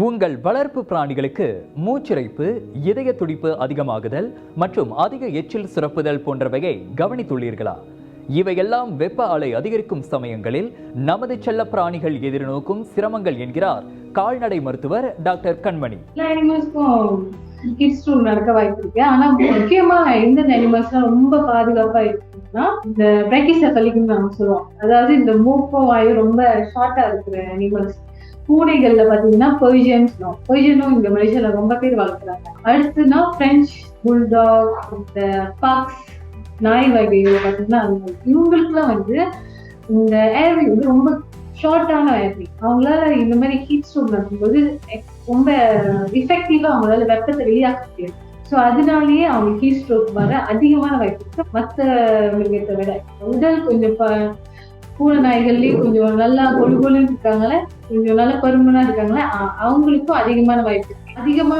உங்கள் வளர்ப்பு பிராணிகளுக்கு மூச்சிறைப்பு இதய துடிப்பு அதிகமாகுதல் மற்றும் அதிக எச்சில் சுரப்புதல் போன்றவையை கவனித்துள்ளீர்களா? இவையெல்லாம் வெப்ப அலை அதிகரிக்கும் சமயங்களில் நமது செல்ல பிராணிகள் எதிர்நோக்கும் சிரமங்கள் என்கிறார் கால்நடை மருத்துவர் டாக்டர் கண்மணி. கிட்ஸ் டூர் நடக்க வாய்ப்பு இருக்கு. ஆனா முக்கியமா எந்த அனிமல்ஸ்லாம் ரொம்ப பாதுகாப்பா இருக்குன்னா இந்த பிரேக்கிசெஃபலிக்னு நம்ம சொல்லுவோம். அதாவது இந்த மூப்போ வாயு ரொம்ப ஷார்ட்டா இருக்கிற அனிமல்ஸ் பூனைகள்ல பாத்தீங்கன்னா பொய்ஜன்ஸ் பொய்ஜனும் இங்க மலேசியால ரொம்ப பேர் வளர்க்குறாங்க. அடுத்துனா பிரெஞ்ச் புல்டாக் இந்த பாக்ஸ் நாய் வகைகள் பாத்தீங்கன்னா இவங்களுக்குலாம் வந்து இந்த ஏர்வி வந்து ரொம்ப ஷார்ட்டான ஏர்வி அவங்களால இந்த மாதிரி ஹீட் ஸ்ட்ரோக் நடக்கும்போது ரொம்ப இஃபெக்டிவா அவங்களால வெப்பத்தை வெளியாக்க முடியாது ஸோ அதனாலேயே அவங்க ஹீட் ஸ்ட்ரோக் வர அதிகமான வாய்ப்பு மற்ற மிருகத்தை விட. உடல் கொஞ்சம் பூனை நாய்கள்லயும் கொஞ்சம் நல்லா கொழு கொழுன்னு இருக்காங்களே கொஞ்சம் நல்லா பருமனா இருக்காங்களே அவங்களுக்கும் அதிகமான வாய்ப்பு. இருக்கு அதிகமா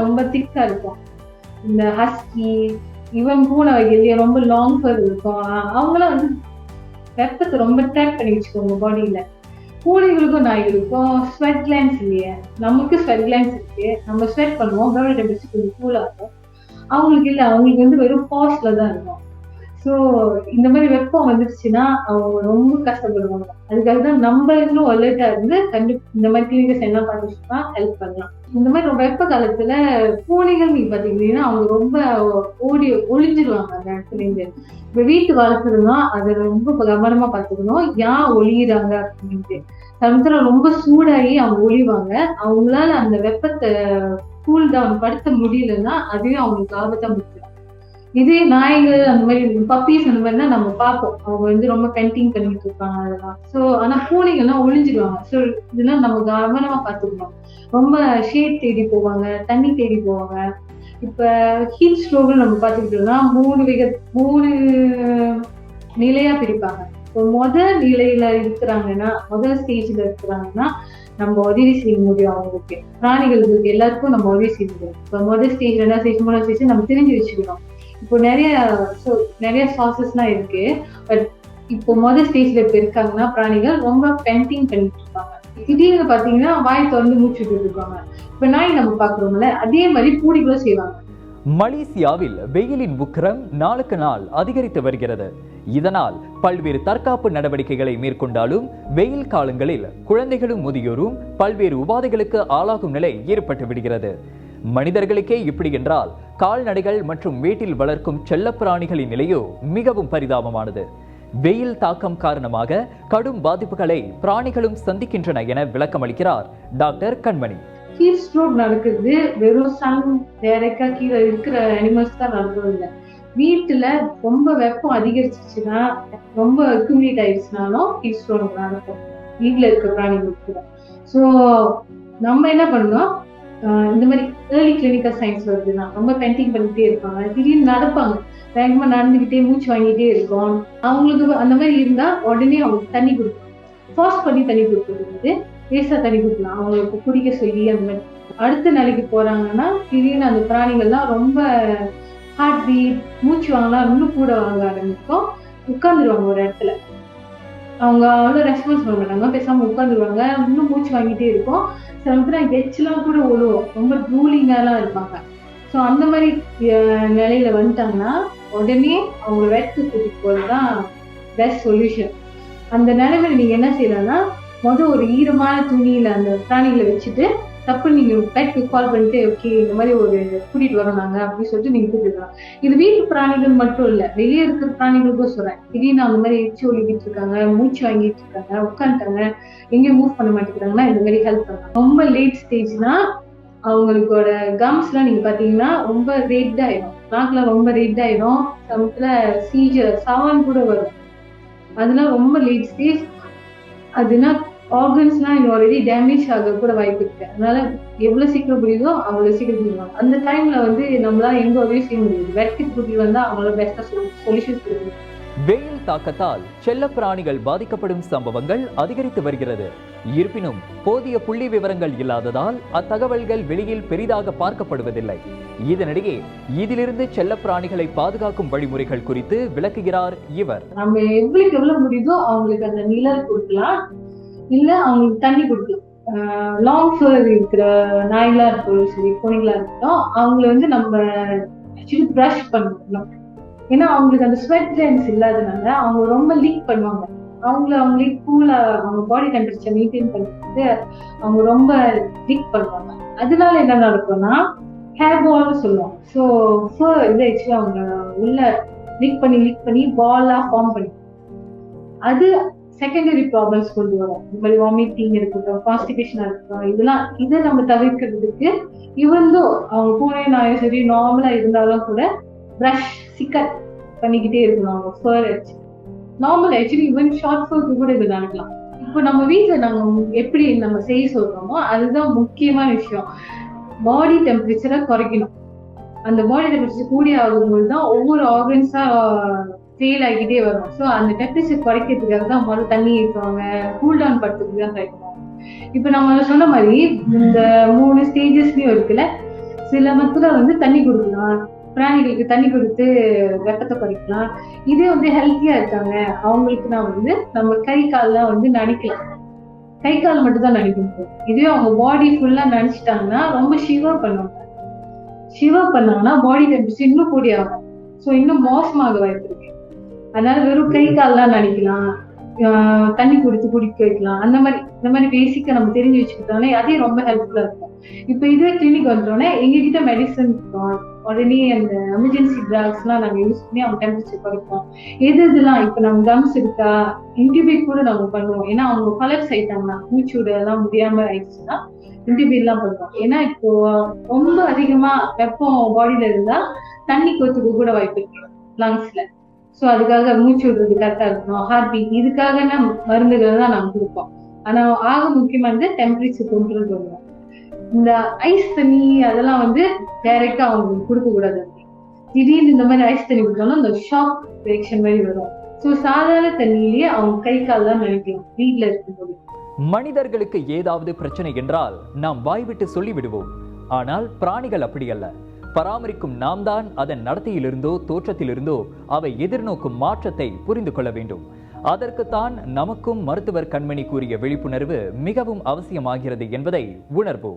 ரொம்ப திக்கா இருக்கும். இந்த ஹஸ்கி இவன் பூனை வகையிலேயே ரொம்ப லாங் ஃபர் இருக்கும். அவங்களாம் வந்து வெப்பத்தை ரொம்ப ட்ராக் பண்ணி வச்சுக்கோங்க பாடியில பூனைகளுக்கும் நாய்களுக்கும் ஸ்வெட் கிளான்ஸ் இல்லையே. நமக்கு ஸ்வெட் கிளான்ஸ் இருக்கு. நம்ம ஸ்வெட் பண்ணுவோம். பாடி கொஞ்சம் கூலா இருக்கும். அவங்களுக்கு இல்லை அவங்களுக்கு வந்து வெறும் பாஸ்ல தான் இருக்கும். ஸோ இந்த மாதிரி வெப்பம் வந்துருச்சுன்னா அவங்க ரொம்ப கஷ்டப்படுவாங்க. அதுக்காக தான் நம்ம இன்னும் அலர்ட்டா இருந்து கண்டிப்பா இந்த மாதிரி கிளினிக்ஸ் என்ன பண்ணிச்சுன்னா ஹெல்ப் பண்ணலாம். இந்த மாதிரி வெப்ப காலத்துல பூனைகள் நீங்க பாத்தீங்கன்னா அவங்க ரொம்ப ஓடி ஒளிஞ்சிருவாங்க அந்த இடத்துல இருந்து. இப்ப வீட்டு வளர்த்துறதுனா அதை ரொம்ப கவனமா பாத்துக்கணும் ஏன் ஒளியிறாங்க அப்படின்ட்டு. சமத்துல ரொம்ப சூடாகி அவங்க ஒளிவாங்க. அவங்களால அந்த வெப்பத்தை கூல் டவுன் படுத்த முடியலன்னா அதுவே அவங்களுக்கு ஆபத்தா முடிச்சிடும் இதே நாய்கள் அந்த மாதிரி பப்பீஸ் அந்த மாதிரினா நம்ம பார்ப்போம். அவங்க வந்து ரொம்ப பெயிண்டிங் பண்ணிட்டு இருப்பாங்க அதெல்லாம். ஸோ ஆனா பூனைகள்லாம் ஒளிஞ்சிடுவாங்க. ஸோ இதெல்லாம் நம்ம கவனமா பார்த்துக்கணும். ரொம்ப ஷேட் தேடி போவாங்க தண்ணி தேடி போவாங்க. இப்ப ஹீட் ஸ்ட்ரோக்னு நம்ம பார்த்துக்கிட்டோம்னா மூணு விக மூணு நிலையா பிரிப்பாங்க. இப்போ முதல் நிலையில இருக்கிறாங்கன்னா முதல் ஸ்டேஜ்ல இருக்கிறாங்கன்னா நம்ம உதவி செய்ய முடியும் அவங்களுக்கு. பிராணிகளுக்கு எல்லாருக்கும் நம்ம உதவி செய்ய முடியும். இப்போ முதல் ஸ்டேஜ் ரெண்டாவது ஸ்டேஜ் மூணாவது ஸ்டேஜ் நம்ம தெரிஞ்சு வச்சுக்கணும். இப்போ நிறைய ஸோ நிறைய சாசஸ்லாம் இருக்கு. பட் இப்போ முதல் ஸ்டேஜ்ல இப்போ இருக்காங்கன்னா பிராணிகள் ரொம்ப பெயிண்டிங் பண்ணிட்டு இருப்பாங்க. திடீர்னு பாத்தீங்கன்னா வாய் திறந்து மூச்சு இருப்பாங்க. இப்போ நாய் நம்ம பாக்குறோம்ல அதே மாதிரி பூடிகளும் செய்வாங்க. மலேசியாவில் வெயிலின் உக்கிரம் நாளுக்கு நாள் அதிகரித்து வருகிறது. இதனால் பல்வேறு தற்காப்பு நடவடிக்கைகளை மேற்கொண்டாலும் வெயில் காலங்களில் குழந்தைகளும் முதியோரும் பல்வேறு உபாதைகளுக்கு ஆளாகும் நிலை ஏற்பட்டு விடுகிறது. மனிதர்களுக்கே இப்படி என்றால் கால்நடைகள் மற்றும் வீட்டில் வளர்க்கும் செல்லப்பிராணிகளின் நிலையோ மிகவும் பரிதாபமானது. வெயில் தாக்கம் காரணமாக கடும் பாதிப்புகளை பிராணிகளும் சந்திக்கின்றன என விளக்கமளிக்கிறார் டாக்டர் கண்மணி. ஹீட் ஸ்ட்ரோக் நடக்குது. வெறும் சன் டைரக்டா கீழே இருக்கிற அனிமல்ஸ் தான் நடக்கிறது வீட்டுல ரொம்ப வெப்பம் அதிகரிச்சிச்சுன்னா ரொம்ப அக்யூமிலேட் ஆயிடுச்சுனாலும் ஹீட் ஸ்ட்ரோக் நடக்கும். வீட்டுல இருக்க பிராணிகளுக்கு கூட. ஸோ நம்ம என்ன பண்ணோம் இந்த மாதிரி ஏர்லி கிளினிக்கல் சயின்ஸ் வருதுன்னா ரொம்ப பெயிண்டிங் பண்ணிட்டே இருப்பாங்க. திடீர்னு நடப்பாங்க. வேகமா நடந்துகிட்டே மூச்சு வாங்கிட்டே இருக்கும். அவங்களுக்கு அந்த மாதிரி இருந்தா உடனே அவங்களுக்கு தண்ணி கொடுக்கணும் ஃபாஸ்ட் பண்ணி தண்ணி கொடுக்கறது. லேசா தண்ணி கொடுக்கலாம். அவங்களுக்கு குடிக்க சொல்லி அந்த மாதிரி. அடுத்த நாளைக்கு போறாங்கன்னா திடீர்னு அந்த பிராணிகள்லாம் ரொம்ப ஹார்ட் பீட் மூச்சு வாங்கலாம் இன்னும் கூட வாங்க ஆரம்பிக்கும். உட்காந்துருவாங்க ஒரு இடத்துல. அவங்க அவ்வளோ ரெஸ்பான்ஸ் பண்ண மாட்டாங்க பேசாம உட்காந்துருவாங்க இன்னும் மூச்சு வாங்கிட்டே இருக்கும். சில நேரத்துல எச்செல்லாம் கூட ஒழுவோம் ரொம்ப ட்ரூலிங்காலாம் இருப்பாங்க. ஸோ அந்த மாதிரி நிலையில வந்துட்டாங்கன்னா உடனே அவங்க வெட்க்கு கூட்டிட்டு போகிறது தான் பெஸ்ட் சொல்யூஷன் அந்த நிலைமையில நீங்க என்ன செய்யலாம்னா மொதல் ஒரு ஈரமான துணியில அந்த பிராணிகளை வச்சுட்டு தப்பு நீங்க பெட்க்கு கால் பண்ணிட்டு ஓகே இந்த மாதிரி ஒரு கூட்டிட்டு வரோம் நாங்க அப்படின்னு சொல்லிட்டு நீங்க கூட்டிட்டு இது வீட்டு பிராணிகள் மட்டும் இல்ல வெளியே இருக்கிற பிராணிகளுக்கும் சொல்றேன். திடீர்னு அந்த மாதிரி எச்சி ஒழுகிட்டு இருக்காங்க மூச்சு வாங்கிட்டு இருக்காங்க உட்காந்துட்டாங்க எங்கேயும் மூவ் பண்ண மாட்டேங்கிறாங்கன்னா இந்த மாதிரி ஹெல்ப் பண்ணலாம். ரொம்ப லேட் ஸ்டேஜ்னா அவங்களுக்கோட கம்ஸ் எல்லாம் நீங்க பாத்தீங்கன்னா ரொம்ப ரெட் ஆயிடும். நாக்குலாம் ரொம்ப ரெட் ஆயிடும். சமத்துல சீஜர் சவான் கூட வரும். அதெல்லாம் ரொம்ப லேட் ஸ்டேஜ் அதுனா ஆர்கன்ஸ்லாம் இன்னும் ஆல்ரெடி டேமேஜ் ஆக கூட வாய்ப்பு இருக்கு. அதனால எவ்வளவு சீக்கிரம் புரியுதோ அவ்வளவு சீக்கிரம் புரியுவாங்க அந்த டைம்ல வந்து நம்மளால எங்க உதவி செய்ய முடியாது? வெட்டுக்கு கூட்டிட்டு வந்தா அவங்களோட பெஸ்டா சொல்யூஷன் கொடுக்க வெயில் தாக்கத்தால் செல்ல பிராணிகள் பாதிக்கப்படும் சம்பவங்கள் அதிகரித்து வருகிறது. இருப்பினும் போதிய புள்ளி விவரங்கள் இல்லாததால் அத்தகவல்கள் வெளியில் பெரிதாக பார்க்கப்படுவதில்லை. இதனிடையே இதிலிருந்து செல்ல பிராணிகளை பாதுகாக்கும் வழிமுறைகள் குறித்து விளக்குகிறார் இவர். நம்ம எவ்வளவுக்கு எவ்வளவு முடியுதோ அவங்களுக்கு அந்த நிழல் கொடுக்கலாம். இல்ல அவங்களுக்கு தண்ணி கொடுக்கலாம் லாங் ஃபர் இருக்கிற நாய்களா இருக்கட்டும் சரி பூனைகளா இருக்கட்டும் அவங்கள வந்து நம்ம ஆக்சுவலி ப்ரஷ் பண்ணணும். ஏன்னா அவங்களுக்கு அந்த ஸ்வெட் கிளான்ஸ் இல்லாதனால அவங்க ரொம்ப லீக் பண்ணுவாங்க. அவங்கள அவங்களே கூலா அவங்க பாடி டெம்பரேச்சர் மெயின்டைன் பண்ணிட்டு அவங்க ரொம்ப லீக் பண்ணுவாங்க. அதனால என்ன நடக்கும்னா ஹேர் பால்னு சொல்லுவோம் ஸோ ஃபர் இது ஆக்சுவலி அவங்க உள்ள லீக் பண்ணி லீக் பண்ணி பாலா ஃபார்ம் பண்ணி அது செகண்டரி ப்ராப்ளம்ஸ் கொண்டு வரும். இந்த மாதிரி வாமிட்டிங் இருக்கட்டும் கான்ஸ்டிபேஷனா இருக்கட்டும் இதெல்லாம் இதை நம்ம தவிர்க்கிறதுக்கு இவந்தோ அவங்க பூனை நாயும் சரி நார்மலா இருந்தாலும் கூட ப்ரஷ் சிக்கர் பண்ணிக்கிட்டே இருக்கணும் அவங்க. ஃபர் வச்சு நார்மல் ஆக்சுவலி ஈவன் ஷார்ட் ஃபோர்க்கு கூட இது நடக்கலாம் இப்போ நம்ம வீட்டில் நம்ம எப்படி நம்ம செய்ய சொல்றோமோ அதுதான் முக்கியமான விஷயம். பாடி டெம்பரேச்சரை குறைக்கணும். அந்த பாடி டெம்பரேச்சர் கூடி ஆகும்போது தான் ஒவ்வொரு ஆர்கன்ஸா ஃபெயில் ஆகிட்டே வரும். ஸோ அந்த டெம்பரேச்சர் குறைக்கிறதுக்காக தான் முதல்ல தண்ணி இருப்பாங்க கூல் டவுன் படுத்துறதுக்கு தான் ட்ரை பண்ணுவாங்க. இப்போ நம்ம சொன்ன மாதிரி இந்த மூணு ஸ்டேஜஸ்லயும் இருக்குல்ல சில மத்துல வந்து தண்ணி கொடுக்கலாம். பிராணிகளுக்கு தண்ணி கொடுத்து வெப்பத்தை குறைக்கலாம். இதே வந்து ஹெல்த்தியா இருக்காங்க. அவங்களுக்கு நான் வந்து நம்ம கை கால்லாம் வந்து நனைக்கலாம். கை கால் மட்டும் தான் நனைக்க இதுவே அவங்க பாடி ஃபுல்லா நனைச்சிட்டாங்கன்னா ரொம்ப ஷிவா பண்ணுவாங்க. ஷிவா பண்ணாங்கன்னா பாடி டெம்பரேச்சர் இன்னும் கூடி ஆகும். ஸோ இன்னும் மோசமாக வாய்ப்பு இருக்கு. அதனால வெறும் கை கால்லாம் நடிக்கலாம் ஆஹ் தண்ணி குடித்து குடிக்க வைக்கலாம். அந்த மாதிரி இந்த மாதிரி பேசிக்கா நம்ம தெரிஞ்சு வச்சுக்கிட்டோம்னா அதே ரொம்ப ஹெல்ப்ஃபுல்லா இருக்கும். இப்போ இதே கிளினிக் வந்தோடனே எங்ககிட்ட மெடிசன் இருக்கும். உடனே அந்த எமர்ஜென்சி ட்ராக்ஸ் எல்லாம் நாங்க யூஸ் பண்ணி அவங்க டெம்பரேச்சர் குறைப்போம். எது இதெல்லாம் இப்போ நம்ம கம்ஸ் இருக்கா இன்டிபேட் கூட நம்ம பண்ணுவோம். ஏன்னா அவங்க கலர்ஸ் ஆயிட்டாங்கன்னா மூச்சு எல்லாம் முடியாம ஆயிடுச்சுன்னா இன்டிபேட் எல்லாம் பண்ணுவோம் ஏன்னா இப்போ ரொம்ப அதிகமா வெப்பம் பாடியில இருந்தா தண்ணி கொத்துக்கு கூட வாய்ப்பு இருக்கு. லங்ஸ்ல ஸோ அதுக்காக மூச்சு விடுறது கரெக்டாக இருக்கணும். ஹார்ட் பீட் இதுக்காக மருந்துகள் தான் நாங்கள் கொடுப்போம். ஆனா ஆக முக்கியமானது டெம்பரேச்சர் கண்ட்ரோல் பண்ணுவோம். இந்த ஐஸ் தண்ணி அதெல்லாம் வந்து டைரக்டா அவங்களுக்கு கொடுக்கக்கூடாது திடீர்னு இந்த மாதிரி ஐஸ் தண்ணி கொடுத்தோம்னா இந்த ஷாக் ரியாக்ஷன் மாதிரி வரும். ஸோ சாதாரண தண்ணியிலேயே அவங்க கை கால் தான் நினைக்கலாம் வீட்டில் இருக்கும்போது. மனிதர்களுக்கு ஏதாவது பிரச்சனை என்றால் நாம் வாய்விட்டு சொல்லிவிடுவோம். ஆனால் பிராணிகள் அப்படி அல்ல. பராமரிக்கும் நாம் தான் அதன் நடத்தையிலிருந்தோ தோற்றத்திலிருந்தோ அவை எதிர்நோக்கும் மாற்றத்தை புரிந்து கொள்ள வேண்டும். அதற்குத்தான் நமக்கும் மருத்துவர் கண்மணி கூறிய விழிப்புணர்வு மிகவும் அவசியமாகிறது என்பதை உணர்வோம்.